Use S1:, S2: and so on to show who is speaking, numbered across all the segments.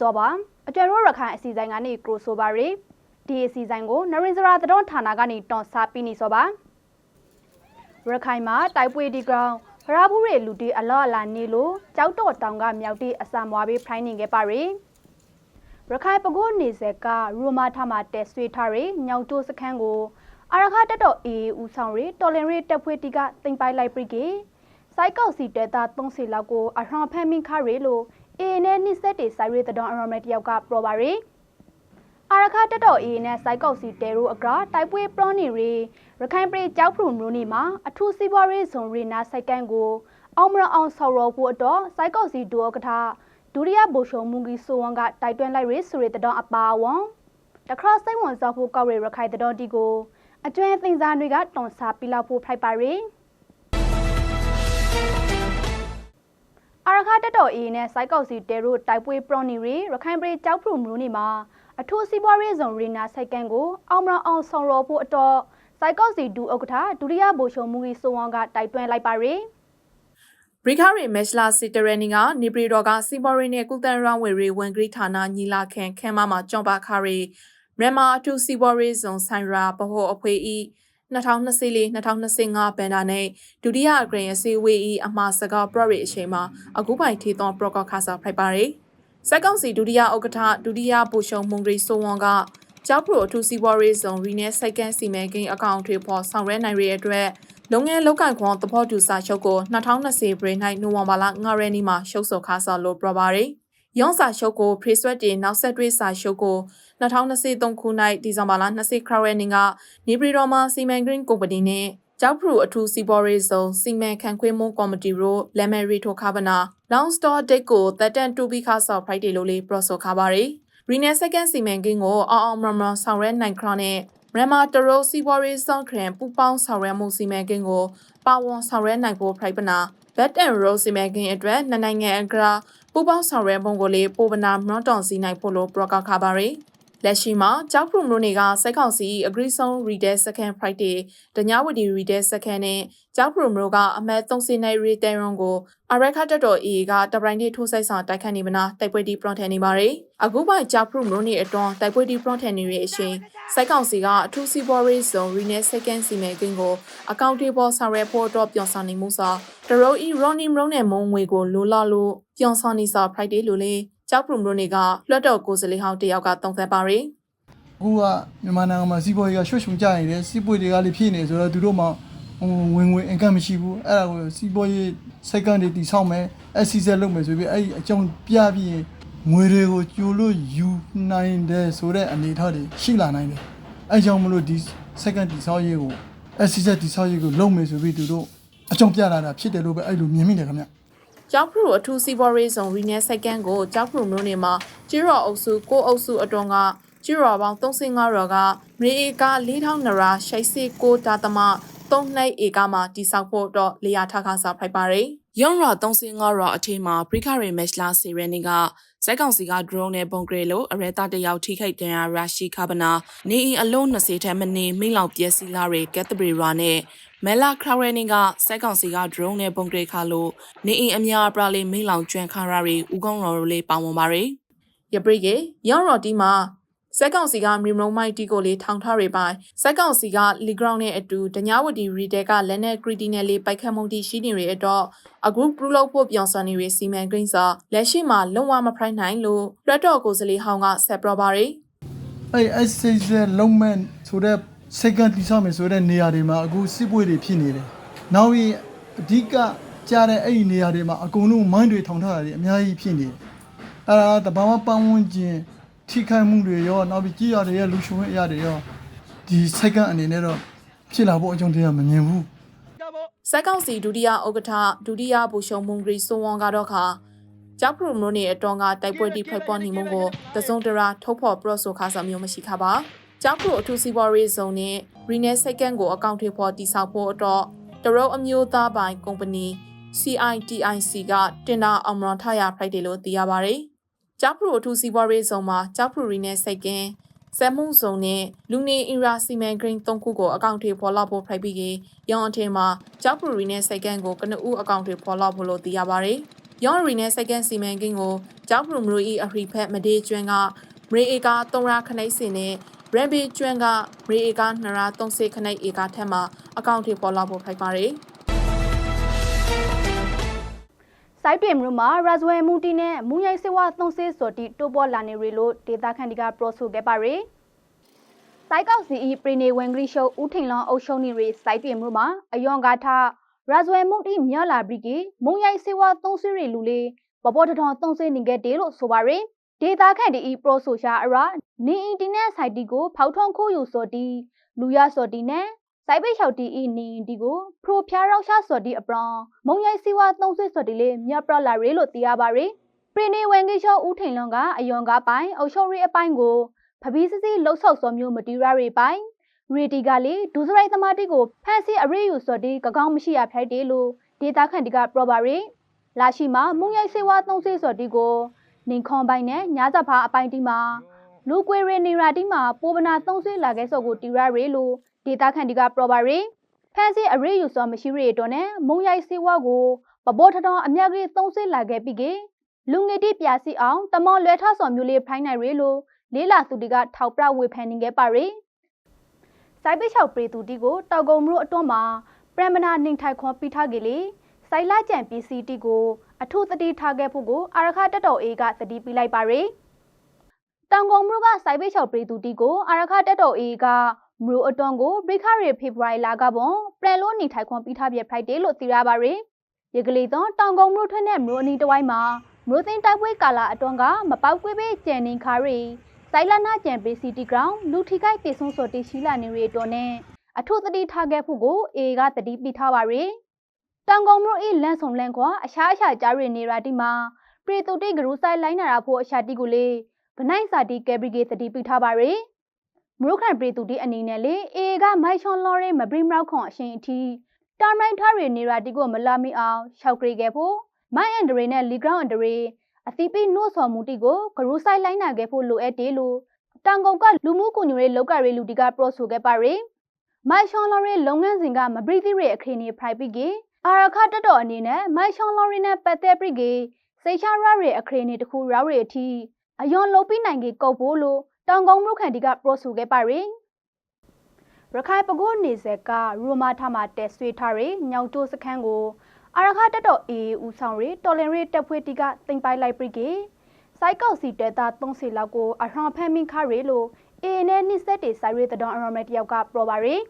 S1: လာလီဇောပါအကျွဲရောရခိုင်အစီအစဉ်ကနေကရိုဆိုပါရီဒီအစီအစဉ်ကိုနရင်စရာသတော်ဌာနကနေတွန်စားပြီးနေစောပါရခိုင်မှာတိုက်ပွဲဒီကောင်ဖရာဘူးရေလူတီအလော့အလာနေလို့ကြောက်တော့တောင်ကမြောက်တီအစံမွားပြီးဖိုင်းနေခဲ့ပါရီရခိုင်ပကိုးနေဆက်ကရူမာထမှာတဲဆွေးထားရီညောင်တိုးစခန်းကိုအရခတက်တော်အေးဦးဆောင်ရီတော်လင်ရီတက်ဖွေတီကတင်ပိုင်လိုက်ပြီကေစိုက်ကောက်စီတဲတာ30လောက်ကိုအဟောင်ဖမ်းမင်းခရီလို့ အေးနဲ့နိစက်တေဆိုင်ရီတတော်အရော်မဲတယောက်ကပရောပါရီအရခတက်တော်အေးနဲ့စိုက်ကောက်စီတဲရိုအကတိုက်ပွဲပရောနီရီရခိုင်ပြည်ကြောက်ဖရူမျိုးနေမှာအထူးစီးပွားရေးဇုံရီနာစိုက်ကန်ကိုအောင်မရအောင်ဆော်ရောဖို့အတွက်စိုက်ကောက်စီဒူအကထာဒုတိယဗိုလ်ချုပ်မူကြီးဆိုဝန်ကတိုက်တွန်းလိုက်ရီဆိုရီတတော်အပါဝံတခါစိတ်ဝင်စားဖို့ကောက်ရီရခိုင်တတော်တီကိုအကျွမ်းသိန်းစားတွေကတွန်ဆာပြလောက်ဖို့ဖိုက်ပါရီ အရခတက်တော်အေးနဲ့စိုက်ကောက်စီတဲရိုတိုက်ပွဲပရောနီရီရခိုင်ပြည်ကြောက်ဖရူမျိုးနေမှာအထူးစီးပွားရေးဇုံရီနာစိုက်ကန်ကိုအောင်မရအောင်ဆော်ရောဖို့အတွက်စိုက်ကောက်စီဒူဥက္ကဋ္ဌဒုတိယဗိုလ်ချုပ်မူကြီးဆိုဝန်ကတိုက်တွန်းလိုက်ပါရီ
S2: ဘရိခရီမက်ရှလာစီတရနီကနေပရီတော်ကစီဘော်ရီနဲ့ကုသန်ရန်ဝေရီဝန်ဂရိဌာနညီလာခံခမ်းမမှာကြောင်ပါခါရီမြန်မာအထူးစီဘော်ရီဇုံဆိုင်ရာဗဟိုအဖွေဤ 2024-2025ဘန်ဒါနဲ့ဒုတိယအဂရန်စီဝေဤအမှားစကားပရရီအချိန်မှာအခုပိုင်ထီသွန်ပရော့ကခါစာဖိုက်ပါရီစက်ကောင်စီဒုတိယဥက္ကဋ္ဌဒုတိယဗိုလ်ချုပ်မွန်ဂရီဆိုဝန်ကကျောက်ပရိုအထူးစီဘော်ရီဇုံရီနဲ့စိုက်ကန်စီမံကိန်းအကောင့်တွေပေါ်ဆောင်ရွက်နိုင်ရတဲ့အတွက်လုပ်ငန်းလောက်ကန်ခွန်သဘောတူစာချုပ်ကို2020ပြည်၌နိုဝင်ဘာလ9ရက်နေ့မှာရှုပ်ဆိုခါဆော်လို့ပြောပါရယ်။ ရောင်းစာချုပ်ကို pre-sweat တင်နောက်ဆက်တွဲစာချုပ်ကို2023ခုနှစ်ဒီဇင်ဘာလ20ရက်နေ့ကနေပြည်တော်မှာစီမံကိန်းကုမ္ပဏီနဲ့ကျောက်ဖရူအထူးစီဘော်ရေးစုံစီမံခန့်ခွဲမှုကော်မတီတို့လက်မဲရီထိုခါဗနာ long store date ကိုတက်တန်တူဘီခါဆော့ Friday လို့လေးပရော့ဆိုခါပါရယ်။ Rene second စီမံကိန်းကိုအောင်အောင်မမဆောင်ရဲနိုင်ခရနဲ့မြန်မာတရိုစီဘော်ရီဆောင်ခရန်ပူပေါင်းဆောင်ရဲမှုစီမံကိန်းကိုပါဝန်ဆောင်ရဲနိုင်ဖို့ဖိုက်ပနာ Bed and Road စီမံကိန်းအတွက်နှစ်နိုင်ငံအကရာ ပူပေါင်းဆောင်ရဲပုံကိုလေးပိုပနာမွန်တွန်စီနိုင်ဖို့လို့ပရော့ကောက်ခါပါရယ် လက်ရှိမှာကြောက်ဖရုံတို့တွေကစက်ကောင်စီအဂရိဆုံး Reader Second Friday တညာဝတီ Reader Second နဲ့ကြောက်ဖရုံတို့ကအမတ်30နိုင် Reader Run ကိုအရက်ခတ်တော် AA ကတပိုင်းလေးထိုးဆိုင်ဆောင်တိုက်ခတ်နေမနာတိုက်ပွဲတီ Pront နေပါရယ်အခုပိုင်းကြောက်ဖရုံတို့နေအတွန်းတိုက်ပွဲတီ Pront နေရတဲ့အချိန်စက်ကောင်စီကအထူးစီဘော်ရေးဇုံ Reader Second စီမံကိန်းကိုအကောင့်တွေပေါ်ဆောင်ရဲဖို့တော့ပြောင်းဆောင်နေမှုစာတရိုအီ Ronnie Mron နဲ့မုံငွေကိုလိုလာလို့ပြောင်းဆောင်နေစာ Friday လို့လေ ကြောက်ဖရုံတို့တွေကလွှတ်တော်ကိုယ်စားလှယ်ဟောင်းတယောက်ကတုံ့သက်ပါရယ်
S3: အခုကမြန်မာနိုင်ငံမှာစီးပွားရေးကရွှေ့ချုံကြနေတယ်စီးပွားတွေကလည်းဖြစ်နေဆိုတော့သူတို့မှဟိုဝင်ငွေအင်ကမ်မရှိဘူးအဲ့ဒါကိုစီးပွားရေးစိတ်ကနေတီဆောက်မယ်အစီအဆက်လုပ်မယ်ဆိုပြီးအဲ့ဒီအကြောင်းပြပြီးရင်ငွေတွေကိုကြိုလို့ယူနိုင်တယ်ဆိုတဲ့အနေအထားတွေရှိလာနိုင်တယ်အဲ့ကြောင့်မလို့ဒီစိတ်ကတီဆောက်ရေးကိုအစီအဆက်တီဆောက်ရေးကိုလုပ်မယ်ဆိုပြီးသူတို့အကြောင်းပြလာတာဖြစ်တယ်လို့ပဲအဲ့လိုမြင်မိတယ်ခင်ဗျ
S2: ကျောက်ဖရူအထူးစီဘော်ရေးဆောင်ရီနယ်စိုက်ကန်းကိုကျောက်ဖရူမြို့နယ်မှာကျီရော်အုပ်စုကိုအုပ်စုအတွန်းကကျီရော်ပေါင်း35ရော်ကမြေဧက4200ရာရှိတ်စီကိုတာသမ3နှစ်ဧကမှာတိစောက်ဖို့တော့လေယာထခါစာဖိုက်ပါရယ်။ရုံရော်35ရော်အထင်းမှာပရိခရီမက်လာစီရနီက စက်ကောင်စီက drone နဲ့ပုံကရေလို့အရဲသားတယောက်ထိခိုက်ဒဏ်ရာရရှိခပနာနေအီအလုံး20ထက်မနေမိလောင်ပျက်စီးလာတဲ့ကက်သဘရီရာနဲ့မဲလာခရဝဲနင်းကစက်ကောင်စီက drone နဲ့ပုံကရေခါလို့နေအီအများအပြားလေးမိလောင်ကျွမ်းခါရရီဦးကောင်းရော်လေးပါဝင်ပါရယ်။ရပရိကေရောင်ရော်တီမှာ စက်ကောင်စီကမီမုံမိုက်တီကိုလေးထောင်ထားရပိုင်းစက်ကောင်စီကလီဂရောင်းနဲ့အတူတညာဝတီရီတဲကလက်နဲ့ဂရီတီနဲ့လေးပိုက်ခတ်မှုတီရှိနေရတော့အဂရုပရူလောက်ဖို့ပြောင်းစံနေရစီမံကိန်းစာလက်ရှိမှာလုံးဝမဖရိုက်နိုင်လို့လွတ်တော်ကိုစလေးဟောင်းကဆက်ပရပါရီ
S3: အဲ့အစီအဆက်လုံးမဲ့ဆိုတဲ့စိတ်ကတီဆောက်မယ်ဆိုတဲ့နေရာတွေမှာအခုစစ်ပွဲတွေဖြစ်နေတယ်နောက်ပြီးအဓိကကြားတဲ့အဲ့ဒီနေရာတွေမှာအကုန်လုံးမိုင်းတွေထောင်ထားတာတွေအများကြီးဖြစ်နေတယ်အဲ့ဒါတဘာဝပတ်ဝန်းကျင် ထိခိုက်မှုတွေရောနောက်ပြီးကြည်ရတွေရဲ့လူရှင်ဝင်အရာတွေရောဒီစိတ်ကအနေနဲ့တော့ဖြစ်လာဖို့အကြောင်းတရားမမြင်ဘူး
S2: စက်ကောင်စီဒုတိယဥက္ကဋ္ဌဒုတိယဘူရှုံမွန်ဂရီဆိုဝန်ကတော့ခါကျောက်ပရုမလို့နေအတွန်းကတိုက်ပွဲတိဖိုက်ပေါ်နေမှုကိုတစုံတရာထုတ်ဖော်ပရော့ဆိုခါစာမျိုးမရှိခါပါကျောက်ပရုအထူးစီဘော်ရေးဇုံနဲ့ရီနယ်စိတ်ကန်ကိုအကောင့်ထွေဖော်တိဆောက်ဖို့တော့တရုတ်အမျိုးသားပိုင်ကုမ္ပဏီ CITIC ကတင်တာအောင်မွန်ထရဖိုက်တယ်လို့သိရပါတယ် ကျောက်ပရုအထူးစီဘော်ရေးဇုံမှာကျောက်ပရုရီနယ်စိတ်ကန်စက်မှုစုံနဲ့လူနေအင်ရာစီမံဂရင်း၃ခုကိုအကောင့်တွေဖော်လောက်ဖို့ဖိုက်ပြီးရင်ရောင်းအထင်းမှာကျောက်ပူရီနဲ့စိတ်ကန်းကိုကနဦးအကောင့်တွေဖော်လောက်ဖို့လို့သိရပါတယ်ယောင်ရီနဲ့စက္ကန့်စီမံကိန်းကိုကြောက်ပရမရူဤအဟရိဖက်မဒေးကျွန်းကမရေဧကာ3ရာခနိုင်စင်နဲ့ရန်ဘီကျွန်းကမရေဧကာ2ရာ30ခနိုင်ဧကာထက်မှအကောင့်တွေပေါ်လာဖို့ဖိုက်ပါတယ်
S1: စိုက်တွင်မြို့မှာရာဇဝဲမူတီနဲ့မူရိုက်စေဝါသုံးဆေးစော်တီတိုးပေါ်လာနေရီလို့ဒေတာခန်ဒီကပရောဆိုခဲ့ပါရယ်စိုက်ကောက်စီဤပရီနေဝင်ဂရီရှုဦးထိန်လောင်းအုပ်ရှုံးနေရီစိုက်တွင်မြို့မှာအယောင်ကာထရာဇဝဲမူတီမြလာဘရီကီမုံရိုက်စေဝါသုံးဆေးရီလူလေးပပေါ်တထောင်သုံးဆေးနေခဲ့တယ်လို့ဆိုပါရယ်ဒေတာခန်ဒီဤပရောဆိုရှာအရာနေအင်တီနဲ့စိုက်တီကိုဖောက်ထုံးခိုးယူစော်တီလူရစော်တီနဲ့ စိုက်ပိတ်လျှောက်တီဤနီဒီကိုဖရိုဖျားရောက်ရှာစော်တီအပရောင်မုံရိုက်စီဝါသုံးဆွေစော်တီလေးမြတ်ပရလာရေလို့သိရပါရယ်ပရီနေဝင်ကြီးရှောဦးထိန်လွန်ကအယွန်ကားပိုင်အုပ်ချုပ်ရေးအပိုင်းကိုဖပီးစစ်စစ်လှုပ်ဆောက်စော်မျိုးမတီရာတွေပိုင်ရီတီကလေဒူစရိုက်သမားတိကိုဖန်စီအရေးယူစော်တီကကောင်းမရှိရဖိုက်တယ်လို့ဒေတာခန်တီကပရပါရယ်လာရှိမှာမုံရိုက်စေဝါသုံးဆွေစော်တီကိုနင်ခွန်ပိုင်နဲ့ညာဇဖာအပိုင်းတီမှာ လူကွေရနေရာတီမှာပိုးပနာသုံးဆွေလာခဲ့စော်ကိုတီရာရေလို့ဒေတာခန်တီကပရပါရယ်ဖန်စီအရေးယူစောမရှိရတော့နဲ့မုံရိုက်စေဝါကိုပပေါ်ထထောင်အမြတ်ကြီးသုံးစစ်လာခဲ့ပြီးကလူငယ်တိပြစီအောင်တမောလွဲထဆော်မျိုးလေးဖိုင်းနိုင်ရလို့လေးလာသူတီကထောက်ပြဝေဖန်နေခဲ့ပါရယ်စိုက်ပိချောက်ပရီသူတီကိုတောက်ကုံမျိုးအတွန်းမှာပရမနာနှင်ထိုက်ခွန်ပြီးထားကြလေစိုက်လာကြံပီစီတီကိုအထုသတိထားခဲ့ဖို့ကိုအာရခတက်တော်အေးကသတိပေးလိုက်ပါရယ် တောင်ကုံမျိုးကစိုက်ပိချောက်ပရီသူတီကိုအာရခတက်တော်အေးကမရူအတွန်းကိုဘရိခရီဖေဖော်ဝါရီလကပွန်ပရန်လို့နေထိုင်ခွန်ပြီးထားပြဖိုက်တယ်လို့သိရပါရယ်ရေကလေးသောတောင်ကုန်းမြို့ထွက်တဲ့မြို့အနီးတစ်ဝိုင်းမှာမြို့သိန်းတိုက်ပွဲကာလအတွန်းကမပေါက်ကွေးပေးကျန်နေခါရီစိုင်လာနာကျန်ပေးစီတီဂရောင်းလူထိခိုက်တေဆုံးစော်တီရှိလာနေရီတော်နဲ့အထုသတိထားခဲ့ဖို့ကိုအေကတတိပိထားပါရယ်တောင်ကုန်းမြို့၏လန့်ဆောင်လန့်ကွာအရှားအရှာကြားရီနေရာတိမှာပရီတူတိဂရုဆိုင်လိုင်းနာရာဖို့အရှာတိကိုလေ ဗနိုင်စာတီကဲဘရီကေတတိပိထားပါရယ်မရုခန်ပရီတူတီအနေနဲ့လေအေကမိုက်ချွန်လော်ရဲမဘရီမရောက်ခွန်အရှင်အထိတာမိုင်ထားရီနေရာတီကိုမလာမိအောင်ရှောက်ကြရခဲ့ဖို့မိုင်အန်ဒရီနဲ့လီဂရောင်းအန်ဒရီအသီးပိနို့ဆော်မူတီကိုဂရုဆိုင်လိုင်းနာခဲ့ဖို့လိုအပ်တယ်လို့တန်ကုန်ကလူမှုကူညီရေးလောက်ကရေးလူတီကပရော့ဆိုခဲ့ပါရယ်မိုက်ချွန်လော်ရဲလုပ်ငန်းစဉ်ကမဘရီတီရဲ့အခရီးနေဖရိုက်ပီကေအာရခတက်တော်အနေနဲ့မိုက်ချွန်လော်ရဲနဲ့ပတ်သက်ပြီးကေစေချာရရဲ့အခရီးနေတခုရောက်ရအထိ အယွန်လုံးပြီးနိုင်ကေကုတ်ဖို့လို့တောင်ကုန်းမြို့ခန်တီကပရော့ဆိုခဲ့ပါရယ်ရခိုင်ပကိုးနေဆက်ကရူမာထမှာတက်ဆွေးထားရညောင်တိုးစခန်းကိုအာရခတက်တော်အေးဦးဆောင်ရတော်လင်ရတက်ဖွေးတီကတင်ပိုင်လိုက်ပြီးကေစိုက်ကောက်စီတဲတာ30လောက်ကိုအဟောင်ဖမ်းမင်းခါရလို့အေးနဲ့နှစ်ဆက်တေဆိုင်ရတဲ့တော်အရော်မက်တယောက်ကပရောပါရယ်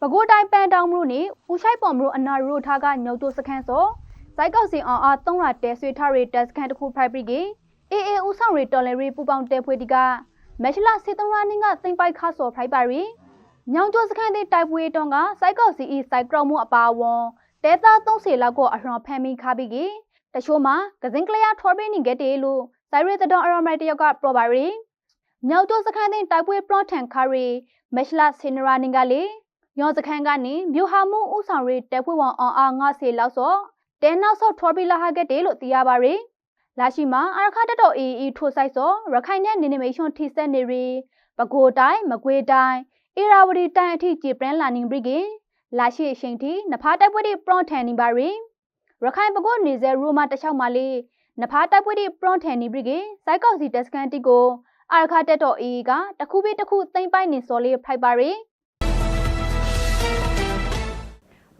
S1: ပဲခူးတိုင်းပန်တောင်မြို့နေဦးရှိုက်ပေါ်မြို့အနာရိုထားကညောင်တိုးစခန်းစောစိုက်ကောက်စီအောင်အား3ရတဲဆွေးထားရတက်စခန်းတစ်ခုဖိုက်ပြီးကေ အေးအေးဦးဆောင်ရတော်လင်ရပူပေါင်းတဲဖွေးတီကမက်ရှလာစေတုံရာနင်းကတင်ပိုက်ခါစော်ဖိုက်ပါရယ်ညောင်တိုးစခန်းတဲ့တိုက်ပွဲတုန်းကစိုက်ကောက်စီဤစိုက်ကြောက်မှုအပါဝွန်တဲသား30လောက်ကိုအဟောင်ဖမ်းမိခါပြီးကေတချို့မှာကစင်ကလျာထော်ပေးနေခဲ့တယ်လို့ဆိုင်ရတဲ့တော်အရော်မိုက်တယောက်ကပရောပါရီမြောက်ကျစခန်းတဲ့တိုက်ပွဲပလော့ထန်ခါရီမက်ရှလာစင်နရာနင်ကလေရောစခန်းကနေမြို့ဟာမှုဥဆောင်ရေးတပ်ဖွဲ့ဝင်အောင်အားငါစေလောက်စောတဲနောက်ဆော့ထော်ပေးလာခဲ့တယ်လို့သိရပါရီ လာရှိမှာအာခါတက်တော်အေးအေးထိုးဆိုင်စောရခိုင်နဲ့နေနေမေရှွန်ထိဆက်နေရီပကိုတိုင်းမကွေးတိုင်းအေရာဝတီတိုင်းအထိကြေပရန်လာနင်းဘရီကေလာရှိအချိန်ထိနဖားတိုက်ပွဲတွေပရွန်ထန်နေပါရီရခိုင်ပကိုနေဇယ်ရူမာတခြားမလေးနဖားတိုက်ပွဲတွေပရွန်ထန်နေပြီကေစိုက်ကောက်စီတက်စကန်တီကိုအာခါတက်တော်အေးကတခုပြီးတခုသိမ့်ပိုက်နေစော်လေးဖိုက်ပါရီ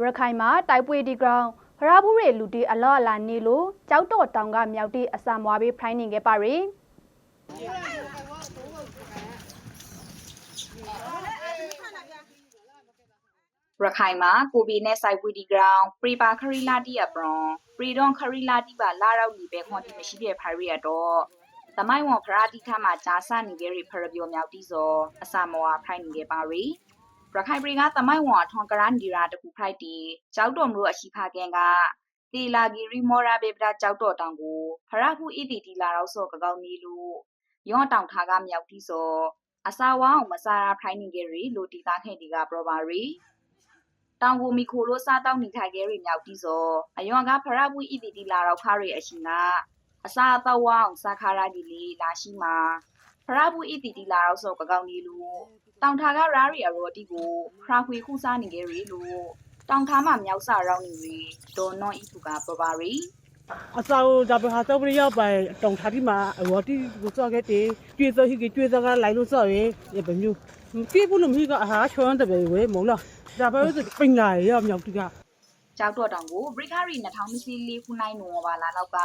S1: ရခိုင်မှာတိုက်ပွဲဒီဂရောင်း ဖရာဘူးရဲ့လူတီအလော့အလာနေလို့ကြောက်တော့တောင်ကမြောက်တီအစာမွားပြီးဖိုင်းနေခဲ့ပါရီ
S4: ရခိုင်မှာကိုဘီနဲ့ဆိုင်ဝီဒီဂရောင်းပရီပါခရီလာတီအပရွန်ပရီဒွန်ခရီလာတီပါလာရောက်နေပဲခွန်တီမရှိပြဖာရီရတော့သမိုင်းဝန်ဖရာတီခါမှာဂျာဆနေကြရီဖရပြောမြောက်တီစောအစာမောဖိုင်နေခဲ့ပါရီ ရခိုင်ပရီကသမိုင်းဝန်အထွန်ကရန်ဒီရာတခုဖိုက်တီကြောက်တော်မလို့အရှိဖာကန်ကတီလာဂီရီမောရာဘေပဒါကြောက်တော်တောင်ကိုဖရာဖူအီတီတီလာတော့စောကကောင်းနေလို့ယောတောင်ထားကမြောက်တီစောအစာဝအောင်မစားရာဖိုင်နေကြရီလို့တီသားခဲ့တီကပရောပါရီတောင်ကိုမီခိုလို့စားတောက်နေထိုင်ခဲ့ရီမြောက်တီစောအယောကဖရာဖူအီတီတီလာတော့ခါရီအရှင်ကအစာအသောက်ဝအောင်စာခါရာဒီလီလာရှိမှာဖရာဘူးအီတီတီလာတော့ဆိုကကောင်းနေလို့ တောင်ထာကရာရီအရော်တီကိုဖရာခွေခုစားနေကြရီလို့တောင်ထာမှမြောက်စာရောက်နေရီဒေါ်နော်အီဖူကပပါရီ
S5: အစာကိုဒါပဟာတော့ပြရောက်ပါတောင်ထားဒီမှာဝတီကိုစောခဲ့တယ်ကျွေးစောဟိကကျွေးစောကလိုက်လို့စောရဲဘယ်မျိုးပြေးဘူးလို့မရှိကအဟာချောင်းတဲ့ပဲဝဲမဟုတ်လားဒါပဲဆိုပင်လာရမြောက်တီက
S4: ကြောက်တော့တောင်ကိုဘရိခရီ2024ခုနိုင်နိုဝင်ဘာလလောက်က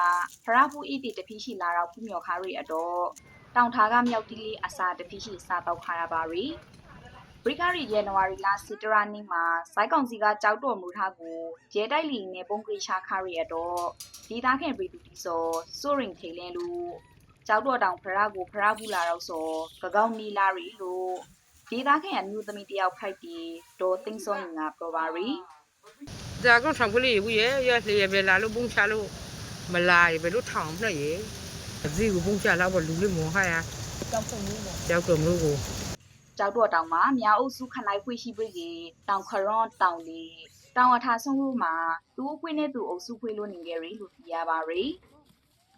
S4: ဖရဖူအီတီတဖီရှိလာတော့ဖူးမြော်ခါရီအတော့ တောင်ထားကမြောက်တီလေးအစာတဖီရှိစားတော့ခါရပါရီဘရိခရီဇန်နဝါရီလစီတရာနေ့မှာစိုက်ကောင်စီကကြောက်တော်မူထားကိုရဲတိုက်လီနဲ့ပုံကလေးရှာခါရီအတော့ဒီသားခင်ပရီတူတီဆိုစိုးရင်ထေလင်းလူကြောက်တော့တောင်ဖရကိုဖရဘူးလာတော့ဆိုကကောင်းနီလာရီလို့ဒီသားခင်အမျိုးသမီးတယောက်ဖိုက်တီဒေါ်သိန်းစောရင်ကပြောပါရီ
S6: ဒါကောင်ထောင်ကလေးဘူးရဲ့ရလေရပဲလာလို့ပုံချလို့မလာရပဲလို့ထောင်နဲ့ရေ အစီကိုပုံချလောက်တော့လူလေးမောဟာရကြောက်တုံမျိုးပေါ့ကြောက်တုံမျိုးကို
S4: ကြောက်တော့တောင်မှာမြောက်အုပ်စုခနိုင်ဖွေရှိပြီကြီးတောင်ခရွန်တောင်လီတောင်အထာဆုံးလို့မှာသူ့အခွေနဲ့သူအုပ်စုခွေလို့နေကြရီလို့သိရပါရီ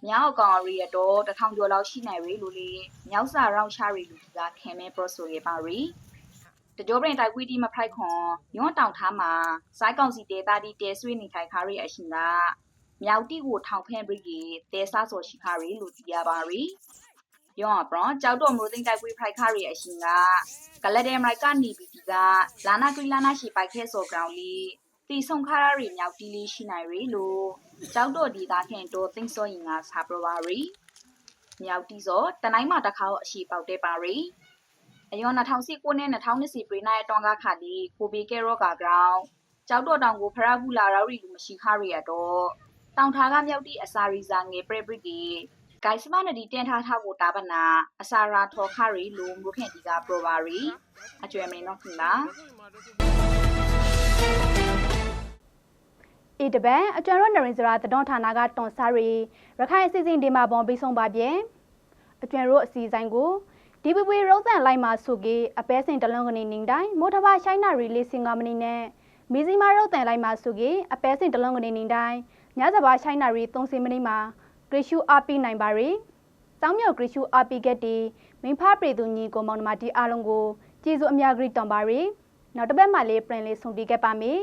S4: မြောက်အကောင်ရီရတော့တထောင်ကျော်လောက်ရှိနိုင်ရီလို့လေမြောက်စာရောင်းရှာရီလူကခင်မဲပရော့ဆိုရပါရီတကြောပြင်တိုက်ကွီတီမဖိုက်ခွန်ညွန့်တောင်ထားမှာစိုက်ကောင်စီတေတာတီတဲဆွေးနေခိုင်ခါရီအရှင်က မြောက်တီကိုထောင်ဖဲ့ပြီကြီးတဲဆာဆိုရှိခါရီလို့သိရပါရီယောအပရောကြောက်တော့မျိုးသိန်းတိုက်ကွေဖိုက်ခါရီအရှင်ကကလဒဲမိုက်ကနေပြီးဒီကလာနာကွီလာနာရှိပိုက်ခဲစော်ကောင်လီတီဆုံခါရရီမြောက်တီလေးရှိနိုင်ရီလို့ကြောက်တော့ဒီသားခင်တော့သိမ့်စောရင်ကစာပရပါရီမြောက်တီစောတနိုင်းမှာတစ်ခါအရှိပေါက်တဲ့ပါရီအယော2019နဲ့2020ပြည်နိုင်တောင်းကားခါလီကိုဘီကဲရော့ကာကောင်ကြောက်တော့တောင်ကိုဖရဘူးလာရောရီလူမရှိခါရီရတော့ တောင်ထားကမြောက်တီအစာရီစာငယ်ပရပရီတီဂိုင်စမနဒီတင်ထားထားကိုတာပနာအစာရာထော်ခရီလိုမျိုးခင်ဒီကပရပါရီအကျွဲမင်းတော့ခင်ပါ
S1: အေတပန်အကျွမ်းရနရင်စရာတတော်ဌာနကတွန်စားရီရခိုင်အစီအစဉ်ဒီမှာပေါ်ပြီးဆုံးပါပြန်အကျွမ်းရအစီအစဉ်ကိုဒီပပွေရုံးစံလိုက်မှာဆိုကေအပဲစင်တလုံးကနေနင်းတိုင်းမိုးထဘာရှိုင်းနာရီလေးစင်ကမနီနဲ့မီဇီမာရုံးတန်လိုက်မှာဆိုကေအပဲစင်တလုံးကနေနင်းတိုင်း ညစဘာရှိုင်းနာရီ3စင်မနီမှာဂရရှူအာပီနိုင်ပါရီတောင်းမြောက်ဂရရှူအာပီကက်တီမင်းဖားပြည်သူညီကိုမောင်နှမတီအားလုံးကိုကျေးဇူးအများကြီးတောင်းပါရီနောက်တစ်ပတ်မှလေးပြင်လေးဆုံတီးခဲ့ပါမယ်